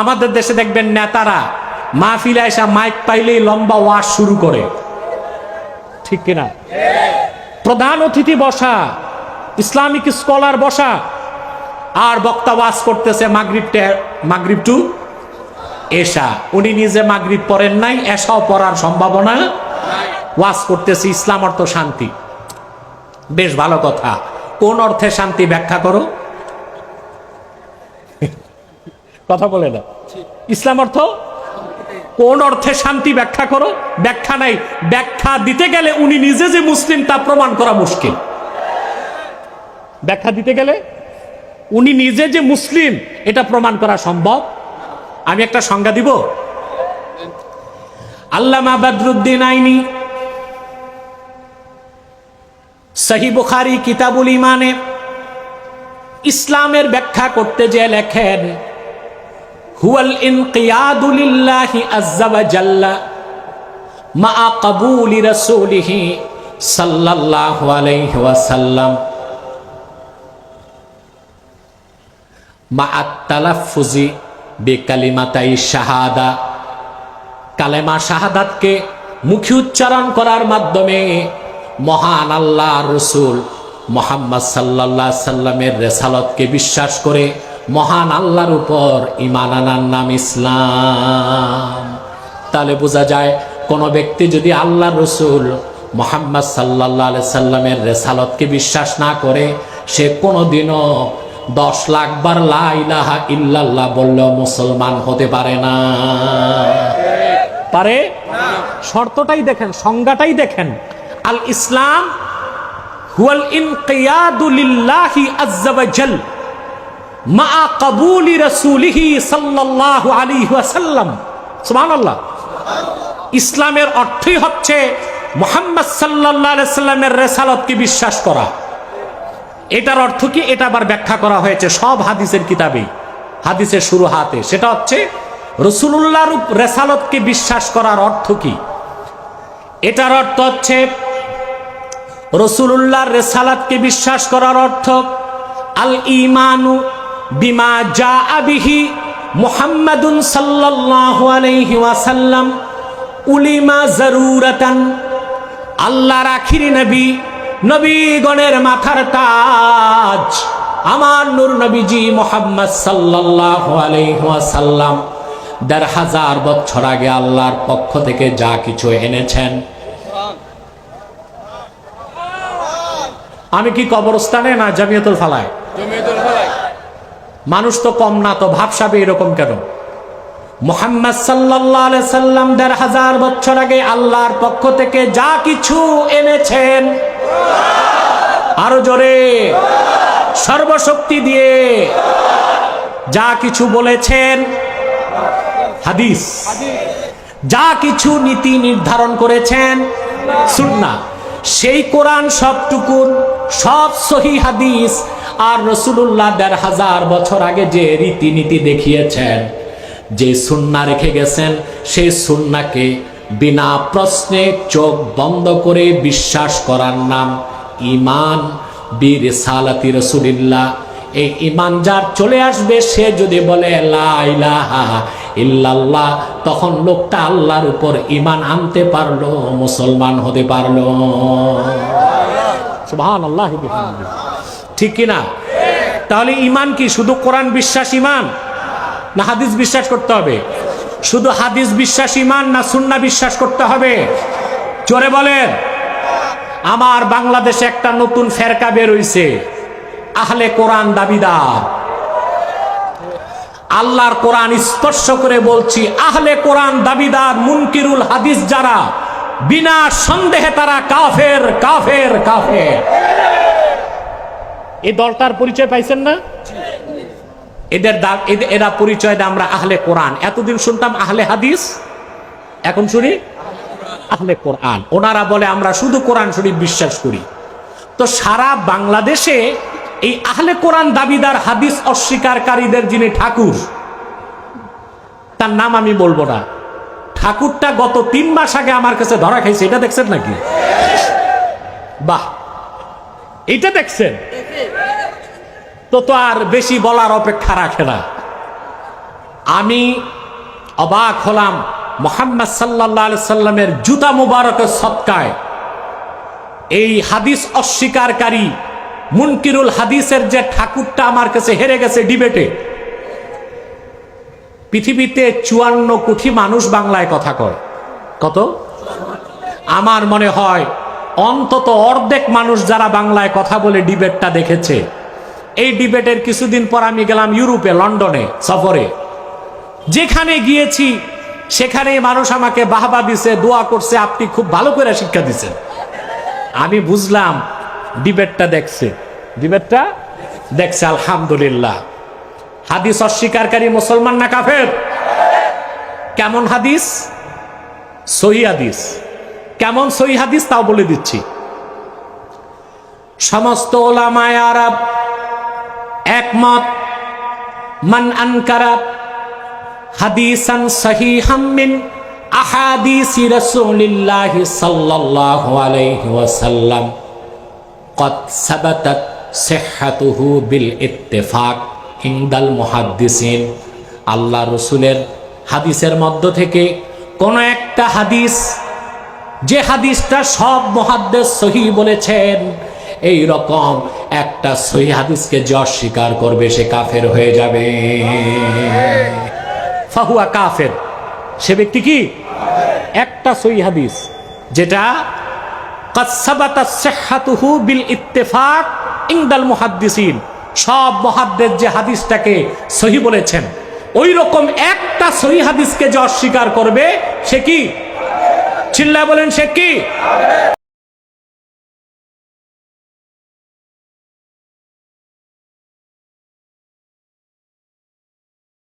আমাদের দেশে দেখবেন নেতারা মাহফিলে এসে মাইক পাইলেই লম্বা ওয়াশ শুরু করে। ঠিক কিনা? প্রধান অতিথি বসা, ইসলামিক স্কলার বসা, আর বক্তা ওয়াজ করতেছে মাগরিব মাগরিব টু এশা। উনি নিজে মাগরিব পড়েন নাই, এশাও পড়ার সম্ভাবনা ওয়াজ করতেছে, ইসলাম অর্থ শান্তি। বেশ ভালো কথা। কোন অর্থে শান্তি ব্যাখ্যা করো? কথা বলে না। ইসলাম অর্থ কোন অর্থে শান্তি ব্যাখ্যা করো, ব্যাখ্যা নাই। ব্যাখ্যা দিতে গেলে উনি নিজে যে মুসলিম তা প্রমাণ করা মুশকিল। ব্যাখ্যা দিতে গেলে উনি নিজে যে মুসলিম, এটা প্রমাণ করা সম্ভব। আমি একটা সংজ্ঞা দিব? আল্লামা বদরুদ্দিন আইনি, সহি বুখারি কিতাবুল ইমানে ইসলামের ব্যাখ্যা করতে যে লেখেন হুয়াল ইনকিয়াদু লিল্লাহি আজ্জা ওয়া মা কবুলি রাসূলিহি সাল্লাল্লাহু আলাইহি ওয়াসাল্লাম। মা আত-তালাফফুজি শাহাদা। কালেমা শাহাদাতকে মুখী উচ্চারণ করার মাধ্যমে মহান আল্লাহ রসুল মোহাম্মদ সাল্লাহ সাল্লামের রেসালতকে বিশ্বাস করে মহান আল্লাহর উপর ইমান আনার নাম ইসলাম। তাহলে বোঝা যায়, কোনো ব্যক্তি যদি আল্লাহ রসুল মোহাম্মদ সাল্লাহ সাল্লামের রেসালতকে বিশ্বাস না করে, সে কোনোদিনও দশ লাখ বার লা ইলাহা ইল্লাল্লাহ বললেও মুসলমান হতে পারে না। পারে? শর্তটাই দেখেন, সংজ্ঞাটাই দেখেন। আল ইসলাম হুয়াল ইনকিয়াদু লিল্লাহি আজ্জা ওয়া জাল। মা কবুলি ইসলামের অর্থই হচ্ছে মোহাম্মদ আলাইহি সাল্লামের রিসালাতকে বিশ্বাস করা। এটার অর্থ কি? এটা আবার ব্যাখ্যা করা হয়েছে সব হাদিসের কিতাবে হাদিসের শুরু হাতে। সেটা হচ্ছে রসুল্লাহর রেসালতকে বিশ্বাস করার অর্থ কি? এটার অর্থ হচ্ছে রসুল্লাহর রেসালাতকে বিশ্বাস করার অর্থ আল ইমানু বিমা যা আবিহি মুহাম্মাদুন ওয়াসাল্লাম উলিমা জরুরাতান। আল্লাহর আখিরি নবী, নবীগণের মাথার তাজ। আমার নূর নবীজি মোহাম্মদ ওয়াসাল্লাম দেড় হাজার বছর আগে আল্লাহর পক্ষ থেকে যা কিছু এনেছেন। আমি কি কবরস্থানে না জামিয়াতুল ফালায়। মানুষ তো কম না, তো ভাবসাবে এরকম কেন? মোহাম্মদ আলাইহি সাল্লাম দেড় হাজার বছর আগে আল্লাহর পক্ষ থেকে যা কিছু এনেছেন, আরও জোরে, সর্বশক্তি দিয়ে যা কিছু বলেছেন, হাদিস, যা কিছু নীতি নির্ধারণ করেছেন সুন্না সেই কোরআন সবটুকুন, সব সহি হাদিস আর রসুল্লাহ দেড় হাজার বছর আগে যে রীতিনীতি দেখিয়েছেন, যে সুন্না রেখে গেছেন, সেই সুন্নাকে বিনা প্রশ্নে চোখ বন্ধ করে বিশ্বাস করার নাম ইমান বীর সালাতি রসুলিল্লাহ, এই ইমান যার চলে আসবে, সে যদি বলে ইল্লাল্লাহ তখন লোকটা আল্লাহর উপর ইমান আনতে পারল, মুসলমান হতে পারল বিহামদিহি। ঠিক কিনা? তাহলে ইমান কি? শুধু কোরআন বিশ্বাস ইমান না হাদিস বিশ্বাস করতে হবে? শুধু হাদিস বিশ্বাস ইমান না সুন্না বিশ্বাস করতে হবে? জোরে বলেন। আমার বাংলাদেশে একটা নতুন ফেরকা বের হইছে। আহলে কোরআন দাবিদার। আল্লাহর কোরআন স্পর্শ করে বলছি, আহলে কোরআন দাবিদার, মুনকিরুল হাদিস যারা, বিনা সন্দেহে তারা কাফের কাফের কাফের। এই দলটার পরিচয় পাইছেন না? এদের এরা পরিচয় দেয় আমরা আহলে কোরআন। এতদিন শুনতাম আহলে হাদিস, এখন শুনি আহলে কোরআন। ওনারা বলে, আমরা শুধু কোরআন শরীফ বিশ্বাস করি। তো সারা বাংলাদেশে এই আহলে কোরআন দাবিদার, হাদিস অস্বীকারীদের যিনি ঠাকুর, তার নাম আমি বলব না। ঠাকুরটা গত তিন মাস আগে আমার কাছে ধরা খাইছে, এটা দেখছেন নাকি? বাহ! এটা দেখছেন? তো তো আর বেশি বলার অপেক্ষা রাখে না। আমি অবাক হলাম মোহাম্মদ সাল্লাহ সাল্লামের জুতা মুবারকের সৎকায়। এই হাদিস অস্বীকারী মুনকিরুল হাদিসের যে ঠাকুরটা আমার কাছে হেরে গেছে ডিবেটে। পৃথিবীতে চুয়ান্ন কোটি মানুষ বাংলায় কথা কয়। কত? আমার মনে হয় অন্তত অর্ধেক মানুষ যারা বাংলায় কথা বলে ডিবেটটা দেখেছে। এই ডিবেটের কিছুদিন পর আমি গেলাম ইউরোপে, লন্ডনে, সফরে। যেখানে গিয়েছি, সেখানেই মানুষ আমাকে বাহবা দিছে, দোয়া করছে, আপনি খুব ভালো করে শিক্ষা দিচ্ছেন আমি বুঝলাম, ডিবেটটা দেখছে। ডিবেটটা দেখছে, আলহামদুলিল্লাহ। হাদিস অস্বীকারী মুসলমান না কাফের? কেমন হাদিস? সহি হাদিস। কেমন সই হাদিস তাও বলে দিচ্ছি। সমস্ত ওলামায় আরব একমত, মান আনকারা হাদিসান সহিহাম মিন আহাদিসি রাসূলিল্লাহি সাল্লাল্লাহু আলাইহি ওয়াসাল্লাম। قد সাবাতাত সিহহাতুহু বিল ইত্তিফাক ইনদাল মুহাদ্দিসিন। আল্লাহ রসুলের হাদিসের মধ্য থেকে কোন একটা হাদিস যে হাদিসটা সব মহাদ্দেশ সহি বলেছেন, এই রকম একটা সহি হাদিসকে যে অস্বীকার করবে সে কাফের হয়ে যাবে। ফাহুয়া কাফের। সে ব্যক্তি কি? একটা সহি হাদিস, যেটা বিল ইত্তেফাক ইংদাল মুহাদ্দিসিন। সব মহাদ্দের যে হাদিসটাকে সহি বলেছেন, ওই রকম একটা সহি হাদিসকে যে অস্বীকার করবে, সে কি? চিল্লা বলেন সে কি?